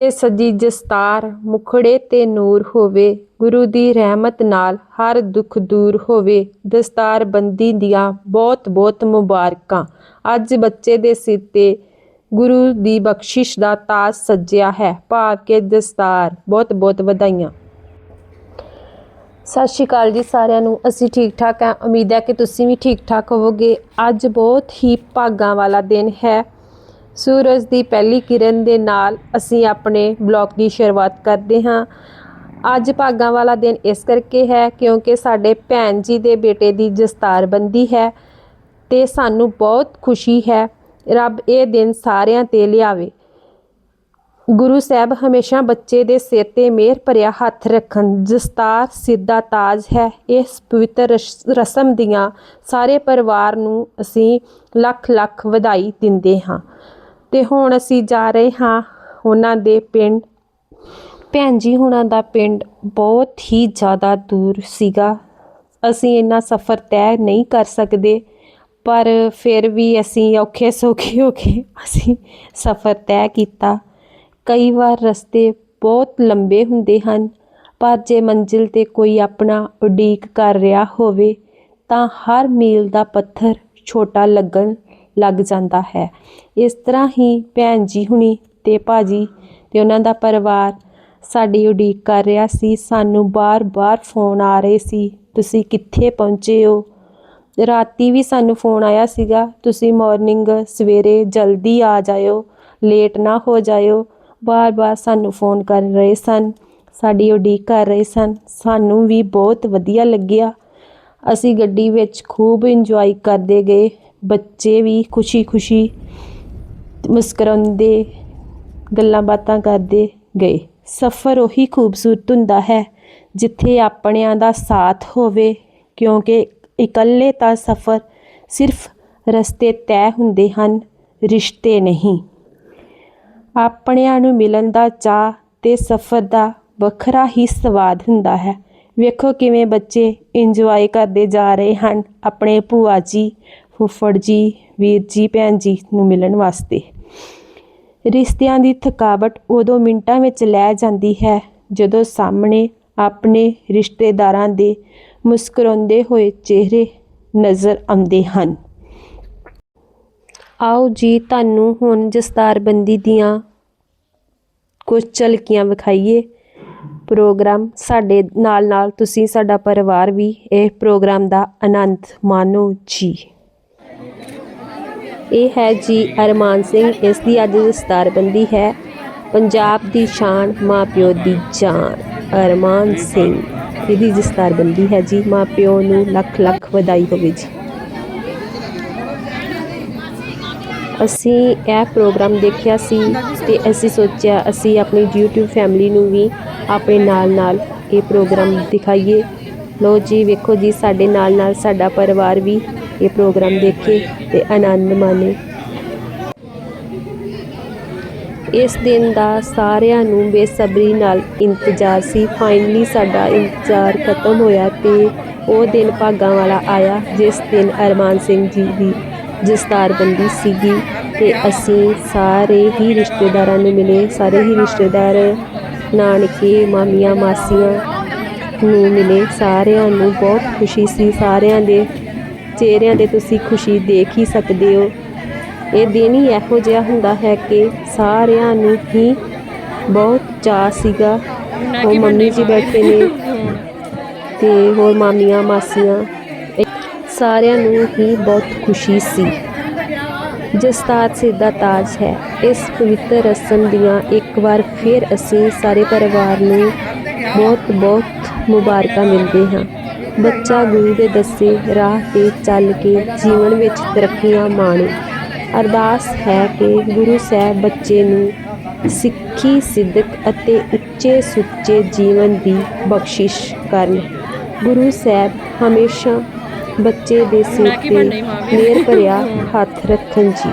ਤੇ ਸਜੀ ਜਸਤਾਰ, ਮੁਖੜੇ ਤੇ ਨੂਰ ਹੋਵੇ, ਗੁਰੂ ਦੀ ਰਹਿਮਤ ਨਾਲ ਹਰ ਦੁੱਖ ਦੂਰ ਹੋਵੇ, ਦਸਤਾਰ ਬੰਦੀ ਦੀਆਂ ਬਹੁਤ ਬਹੁਤ ਮੁਬਾਰਕਾਂ। ਅੱਜ ਬੱਚੇ ਦੇ ਸਿਰ ਤੇ ਗੁਰੂ ਦੀ ਬਖਸ਼ਿਸ਼ ਦਾ ਤਾਜ ਸੱਜਿਆ ਹੈ। ਭਾਵ ਕੇ ਦਸਤਾਰ ਬਹੁਤ ਬਹੁਤ ਵਧਾਈਆਂ। ਸਤਿ ਸ਼੍ਰੀ ਅਕਾਲ ਜੀ ਸਾਰਿਆਂ ਨੂੰ। ਅਸੀਂ ਠੀਕ ਠਾਕ ਹਾਂ। ਉਮੀਦ ਹੈ ਕਿ ਤੁਸੀਂ ਵੀ ਠੀਕ ਠਾਕ ਹੋਵੋਗੇ। ਅੱਜ ਬਹੁਤ ਹੀ ਭਾਗਾਂ ਵਾਲਾ ਦਿਨ ਹੈ। ਸੂਰਜ ਦੀ ਪਹਿਲੀ ਕਿਰਨ ਦੇ ਨਾਲ ਅਸੀਂ ਆਪਣੇ ਬਲੌਗ ਦੀ ਸ਼ੁਰੂਆਤ ਕਰਦੇ ਹਾਂ। ਅੱਜ ਭਾਗਾਂ ਵਾਲਾ ਦਿਨ ਇਸ ਕਰਕੇ ਹੈ ਕਿਉਂਕਿ ਸਾਡੇ ਭੈਣ ਜੀ ਦੇ ਬੇਟੇ ਦੀ ਜਸਤਾਰਬੰਦੀ ਹੈ ਤੇ ਸਾਨੂੰ ਬਹੁਤ ਖੁਸ਼ੀ ਹੈ। ਰੱਬ ਇਹ ਦਿਨ ਸਾਰਿਆਂ ਤੇ ਲਿਆਵੇ। ਗੁਰੂ ਸਾਹਿਬ ਹਮੇਸ਼ਾ ਬੱਚੇ ਦੇ ਸਿਰ ਤੇ ਮਿਹਰ ਭਰਿਆ ਹੱਥ ਰੱਖਣ ਦਸਤਾਰ ਸਿੱਧਾ ਤਾਜ ਹੈ। ਇਸ ਪਵਿੱਤਰ ਰਸ- ਰਸਮ ਦੀਆਂ ਸਾਰੇ ਪਰਿਵਾਰ ਨੂੰ ਅਸੀਂ ਲੱਖ ਲੱਖ ਵਧਾਈ ਦਿੰਦੇ ਹਾਂ। ਤੇ ਹੁਣ ਅਸੀਂ ਜਾ ਰਹੇ ਹਾਂ ਉਹਨਾਂ ਦੇ ਪਿੰਡ। ਭੈਣ ਜੀ ਹੁਣਾਂ ਦਾ ਪਿੰਡ ਬਹੁਤ ਹੀ ਜ਼ਿਆਦਾ ਦੂਰ ਸੀਗਾ। ਅਸੀਂ ਇੰਨਾ ਸਫ਼ਰ ਤੈਅ ਨਹੀਂ ਕਰ ਸਕਦੇ, ਪਰ ਫਿਰ ਵੀ ਅਸੀਂ ਔਖੇ ਸੌਖੇ ਹੋ ਕੇ ਅਸੀਂ ਸਫ਼ਰ ਤੈਅ ਕੀਤਾ। ਕਈ ਵਾਰ ਰਸਤੇ ਬਹੁਤ ਲੰਬੇ ਹੁੰਦੇ ਹਨ, ਪਰ ਜੇ ਮੰਜ਼ਿਲ ਤੇ ਕੋਈ ਆਪਣਾ ਉਡੀਕ ਕਰ ਰਿਹਾ ਹੋਵੇ, ਤਾਂ ਹਰ ਮੀਲ ਦਾ ਪੱਥਰ ਛੋਟਾ ਲੱਗਣ ਲੱਗ ਜਾਂਦਾ ਹੈ। ਇਸ ਤਰ੍ਹਾਂ ਹੀ ਭੈਣ ਜੀ ਹੁਣੀ ਤੇ ਭਾਜੀ ਤੇ ਉਹਨਾਂ ਦਾ ਪਰਿਵਾਰ ਸਾਡੀ ਉਡੀਕ ਕਰ ਰਿਹਾ ਸੀ। ਸਾਨੂੰ ਬਾਰ-ਬਾਰ ਫੋਨ ਆ ਰਹੇ ਸੀ, ਤੁਸੀਂ ਕਿੱਥੇ ਪਹੁੰਚੇ ਹੋ? ਰਾਤੀ ਵੀ ਸਾਨੂੰ ਫੋਨ ਆਇਆ ਸੀਗਾ, ਤੁਸੀਂ ਮਾਰਨਿੰਗ ਸਵੇਰੇ ਜਲਦੀ ਆ ਜਾਇਓ ਲੇਟ ਨਾ ਹੋ ਜਾਇਓ। ਬਾਰ-ਬਾਰ ਸਾਨੂੰ ਫੋਨ ਕਰ ਰਹੇ ਸਨ, ਸਾਡੀ ਉਡੀਕ ਕਰ ਰਹੇ ਸਨ। ਸਾਨੂੰ ਵੀ ਬਹੁਤ ਵਧੀਆ ਲੱਗਿਆ। ਅਸੀਂ ਗੱਡੀ ਵਿੱਚ ਖੂਬ ਇੰਜੋਏ ਕਰਦੇ ਗਏ। ਬੱਚੇ ਵੀ ਖੁਸ਼ੀ-ਖੁਸ਼ੀ ਮੁਸਕਰਾਉਂਦੇ, ਗੱਲਾਂ ਬਾਤਾਂ ਕਰਦੇ ਗਏ। ਸਫ਼ਰ ਉਹੀ ਖੂਬਸੂਰਤ ਹੁੰਦਾ ਹੈ, ਜਿੱਥੇ ਆਪਣਿਆਂ ਦਾ ਸਾਥ ਹੋਵੇ, ਕਿਉਂਕਿ ਇਕੱਲੇ ਤਾਂ ਸਫ਼ਰ ਸਿਰਫ ਰਸਤੇ ਤੈਅ ਹੁੰਦੇ ਹਨ, ਰਿਸ਼ਤੇ ਨਹੀਂ। ਆਪਣਿਆਂ ਨੂੰ ਮਿਲਣ ਦਾ ਚਾਹ ਤੇ ਸਫ਼ਰ ਦਾ ਵੱਖਰਾ ਹੀ ਸਵਾਦ ਹੁੰਦਾ ਹੈ। ਵੇਖੋ ਕਿਵੇਂ ਬੱਚੇ ਇੰਜੋਏ ਕਰਦੇ ਜਾ ਰਹੇ ਹਨ, ਆਪਣੇ ਭੂਆ ਜੀ ਫੁੱਫੜ ਜੀ, ਵੀਰ ਜੀ, ਭੈਣ ਜੀ ਨੂੰ ਮਿਲਣ ਵਾਸਤੇ। ਰਿਸ਼ਤਿਆਂ ਦੀ ਥਕਾਵਟ ਉਦੋਂ ਮਿੰਟਾਂ ਵਿੱਚ ਲੈ ਜਾਂਦੀ ਹੈ, ਜਦੋਂ ਸਾਹਮਣੇ ਆਪਣੇ ਰਿਸ਼ਤੇਦਾਰਾਂ ਦੇ ਮੁਸਕਰਾਉਂਦੇ ਹੋਏ ਚਿਹਰੇ ਨਜ਼ਰ ਆਉਂਦੇ ਹਨ। ਆਓ ਜੀ, ਤੁਹਾਨੂੰ ਹੁਣ ਜਸਤਾਰਬੰਦੀ ਦੀਆਂ ਕੁਝ ਝਲਕੀਆਂ ਵਿਖਾਈਏ। ਪ੍ਰੋਗਰਾਮ ਸਾਡੇ ਨਾਲ ਨਾਲ ਤੁਸੀਂ, ਸਾਡਾ ਪਰਿਵਾਰ ਵੀ, ਇਹ ਪ੍ਰੋਗਰਾਮ ਦਾ ਆਨੰਦ ਮਾਣੋ ਜੀ। ਇਹ ਹੈ ਜੀ ਅਰਮਾਨ ਸਿੰਘ। ਇਸ ਦੀ ਅੱਜ ਜਸਤਾਰਬੰਦੀ ਹੈ। ਪੰਜਾਬ ਦੀ ਸ਼ਾਨ, ਮਾਪਿਓ ਦੀ ਜਾਨ ਅਰਮਾਨ ਸਿੰਘ। ਇਹਦੀ ਜਸਤਾਰਬੰਦੀ ਹੈ ਜੀ। ਮਾਪਿਓ ਨੂੰ ਲੱਖ ਲੱਖ ਵਧਾਈ ਹੋਵੇ ਜੀ। ਅਸੀਂ ਇਹ ਪ੍ਰੋਗਰਾਮ ਦੇਖਿਆ ਸੀ ਤੇ ਅਸੀਂ ਸੋਚਿਆ, ਅਸੀਂ ਆਪਣੀ YouTube ਫੈਮਿਲੀ ਨੂੰ ਵੀ ਆਪਣੇ ਨਾਲ ਨਾਲ ਇਹ ਪ੍ਰੋਗਰਾਮ ਦਿਖਾਈਏ। ਲੋ ਜੀ, ਵੇਖੋ ਜੀ, ਸਾਡੇ ਨਾਲ ਨਾਲ ਸਾਡਾ ਪਰਿਵਾਰ ਵੀ ਇਹ ਪ੍ਰੋਗਰਾਮ ਦੇਖੇ ਤੇ ਆਨੰਦ ਮਾਣੇ। ਇਸ ਦਿਨ ਦਾ ਸਾਰਿਆਂ ਨੂੰ ਬੇਸਬਰੀ ਨਾਲ ਇੰਤਜ਼ਾਰ ਸੀ। ਫਾਈਨਲੀ ਸਾਡਾ ਇੰਤਜ਼ਾਰ ਖਤਮ ਹੋਇਆ ਤੇ ਉਹ ਦਿਨ ਭਾਗਾਂ ਵਾਲਾ ਆਇਆ, ਜਿਸ ਦਿਨ ਅਰਮਾਨ ਸਿੰਘ ਜੀ ਦੀ ਦਸਤਾਰਬੰਦੀ ਸੀਗੀ ਤੇ ਅਸੀਂ ਸਾਰੇ ਹੀ ਰਿਸ਼ਤੇਦਾਰਾਂ ਨੂੰ ਮਿਲੇ। ਸਾਰੇ ਹੀ ਰਿਸ਼ਤੇਦਾਰ, ਨਾਨਕੇ, ਮਾਮੀਆਂ, ਮਾਸੀਆਂ ਨੂੰ ਮਿਲੇ। ਸਾਰਿਆਂ ਨੂੰ ਬਹੁਤ ਖੁਸ਼ੀ ਸੀ। ਸਾਰਿਆਂ ਦੇ ਚਿਹਰਿਆਂ ਤੇ ਤੁਸੀਂ ਖੁਸ਼ੀ ਦੇਖ ਹੀ ਸਕਦੇ ਹੋ। ਇਹ ਦਿਨ ਹੀ ਇਹੋ ਜਿਹਾ ਹੁੰਦਾ ਹੈ ਕਿ ਸਾਰਿਆਂ ਨੂੰ ਹੀ ਬਹੁਤ ਚਾਅ ਸੀਗਾ। ਉਹ ਮੰਮੀ ਜੀ ਬੈਠੇ ਨੇ। ਤੇ ਹੋਰ ਮਾਮੀਆਂ ਮਾਸੀਆਂ ਸਾਰਿਆਂ ਨੂੰ ਹੀ ਬਹੁਤ ਖੁਸ਼ੀ ਸੀ। ਜਸਤਾਰ ਸਿਰ ਦਾ ਤਾਜ ਹੈ। ਇਸ ਪਵਿੱਤਰ ਰਸਮ ਦੀਆਂ ਇੱਕ ਵਾਰ ਫਿਰ ਅਸੀਂ ਸਾਰੇ ਪਰਿਵਾਰ ਨੂੰ ਬਹੁਤ ਬਹੁਤ ਮੁਬਾਰਕਾਂ ਮਿਲਦੇ ਹਾਂ। ਬੱਚਾ ਗੁਰੂ ਦੇ ਦੱਸੇ ਰਾਹ ਤੇ ਚੱਲ ਕੇ ਜੀਵਨ ਵਿੱਚ ਤਰੱਕੀਆਂ ਮਾਣੇ। ਅਰਦਾਸ ਹੈ ਕਿ ਗੁਰੂ ਸਾਹਿਬ ਬੱਚੇ ਨੂੰ ਸਿੱਖੀ, ਸਿੱਧਕ ਅਤੇ ਉੱਚੇ ਸੁੱਚੇ ਜੀਵਨ ਦੀ ਬਖਸ਼ਿਸ਼ ਕਰਨ। ਗੁਰੂ ਸਾਹਿਬ ਹਮੇਸ਼ਾ ਬੱਚੇ ਦੇ ਸਿਰ ਤੇ ਮਿਹਰ ਭਰਿਆ ਹੱਥ ਰੱਖਣ ਜੀ।